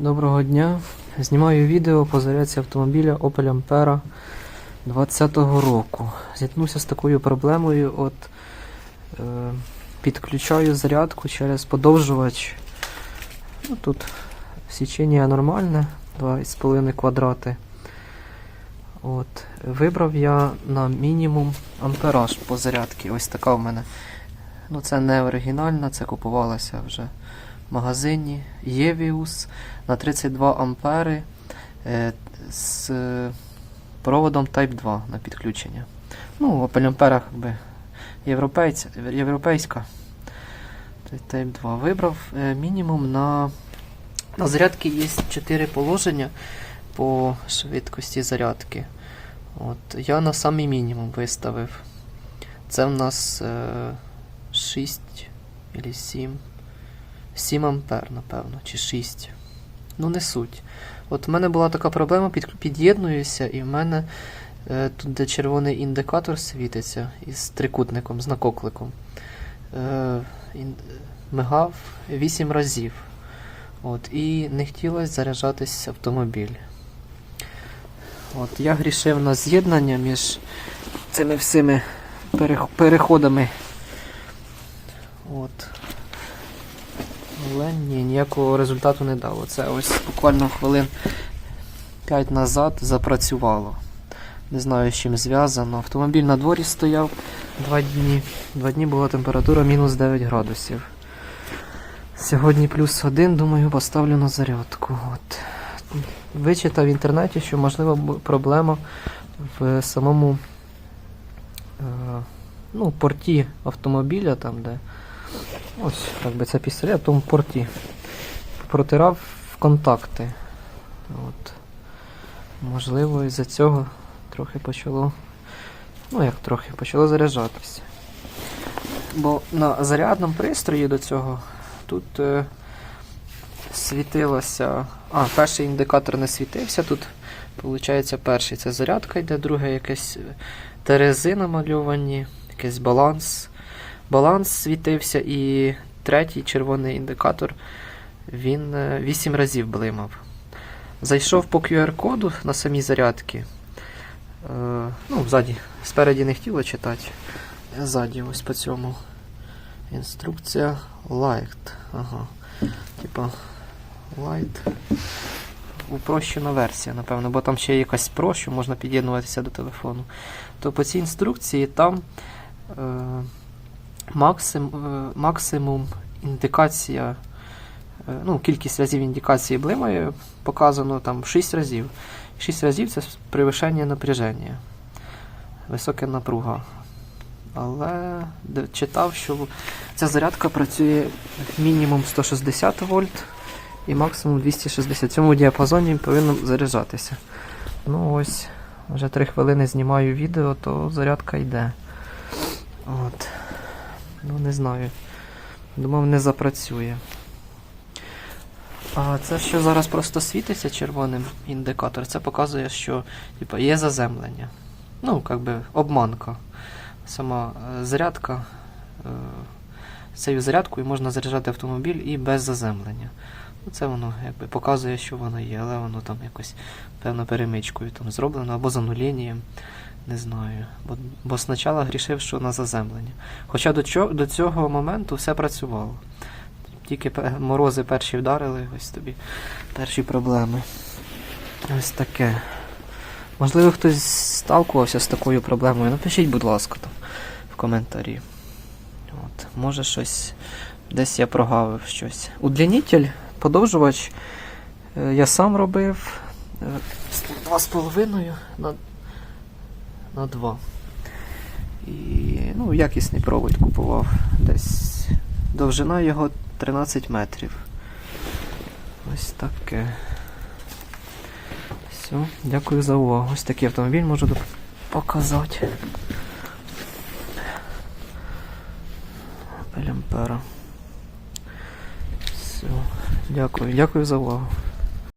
Доброго дня. Знімаю відео по зарядці автомобіля Opel Ampera 20-го року. Зіткнувся з такою проблемою. От е, підключаю зарядку через подовжувач. Ну, тут січення нормальне, 2,5 квадрати. От, вибрав я на мінімум ампераж по зарядці. Ось така в мене. Ну, це не оригінальна, це купувалося вже магазині. Євіус на 32 ампери е, з проводом Type 2 на підключення. Ну, Opel Ampera європейська. Type 2 вибрав е, мінімум на. На зарядці є 4 положення по швидкості зарядки. От, я на самий мінімум виставив. Це в нас е, 6 або 7. 7 ампер, напевно, чи 6. Ну, не суть. От в мене була така проблема, під, під'єднуюся, і в мене е, тут, де червоний індикатор світиться із трикутником, з накокликом. Е, ін, мигав 8 разів. От, і не хотілося заряджатись автомобіль. От, я грішив на з'єднання між цими всіми переходами. От. Ні, ніякого результату не дало. Це ось буквально хвилин 5 назад запрацювало. Не знаю, з чим зв'язано. Автомобіль на дворі стояв 2 дні. 2 дні була температура мінус 9 градусів. Сьогодні плюс 1, думаю, поставлю на зарядку. От. Вичитав в інтернеті, що можливо проблема в самому е, ну, порті автомобіля, там, де Ось, як би це пістолет, в тому порті. Протирав в контакти. От. Можливо, із-за цього трохи почало. Ну, як трохи, почало заряджатися. Бо на зарядному пристрої до цього тут е, світилося. А, перший індикатор не світився. Тут, виходить, перший це зарядка йде, друге якесь терези намальовані, якийсь баланс баланс світився, і третій червоний індикатор він 8 разів блимав. Зайшов по QR-коду на самій зарядці. Е, ну, ззаді, спереді не хотіло читати. Ззаді, ось по цьому. Інструкція Light. Ага. Типа Light. Упрощена версія, напевно, бо там ще якась Pro, що можна під'єднуватися до телефону. То по цій інструкції там. Е, максим, е, максимум індикація, е, ну, кількість разів індикації блимає показано там 6 разів. 6 разів це перевищення напряження, висока напруга. Але читав, що ця зарядка працює мінімум 160 вольт і максимум 260. В цьому діапазоні повинно заряджатися. Ну ось, вже 3 хвилини знімаю відео, то зарядка йде. От. Ну, не знаю. Думав, не запрацює. А це, що зараз просто світиться червоним індикатор, це показує, що типу, є заземлення. Ну, як би обманка. Сама е, зарядка. Е, цією зарядкою можна заряджати автомобіль і без заземлення. Ну, Це воно якби показує, що воно є, але воно там якось певно перемичкою там зроблено або зануленням. Не знаю. Бо, бо спочатку грішив, що на заземлення. Хоча до, чо, до цього моменту все працювало. Тільки морози перші вдарили, ось тобі перші проблеми. Ось таке. Можливо, хтось сталкувався з такою проблемою. Напишіть, будь ласка, там в коментарі. От, може щось. Десь я прогавив щось. Удлінитель, подовжувач. е, Я сам робив. е, з 2,5 на на 2. І ну, якісний провод купував. Десь довжина його 13 метрів. Ось таке. Все, дякую за увагу. Ось такий автомобіль можу показати. Opel Все, дякую, дякую за увагу.